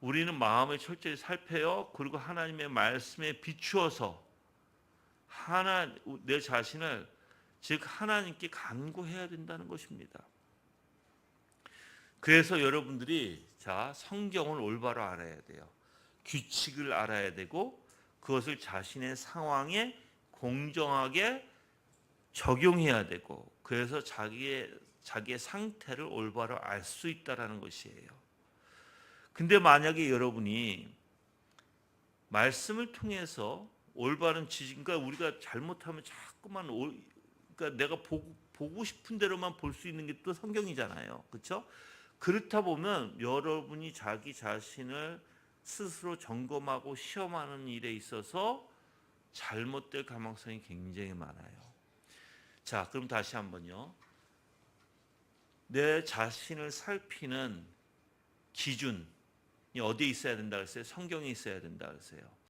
우리는 마음을 철저히 살펴요. 그리고 하나님의 말씀에 비추어서 하나 내 자신을 즉 하나님께 간구해야 된다는 것입니다. 그래서 여러분들이 자 성경을 올바로 알아야 돼요. 규칙을 알아야 되고 그것을 자신의 상황에 공정하게 적용해야 되고 그래서 자기의 자기의 상태를 올바로 알 수 있다라는 것이에요. 근데 만약에 여러분이 말씀을 통해서 올바른 지식, 그러니까 우리가 잘못하면 자꾸만 올, 그러니까 내가 보고, 보고 싶은 대로만 볼 수 있는 게 또 성경이잖아요, 그렇죠? 그렇다 보면 여러분이 자기 자신을 스스로 점검하고 시험하는 일에 있어서 잘못될 가능성이 굉장히 많아요. 자, 그럼 다시 한번요. 내 자신을 살피는 기준이 어디에 있어야 된다 그랬어요? 성경에 있어야 된다 그랬어요.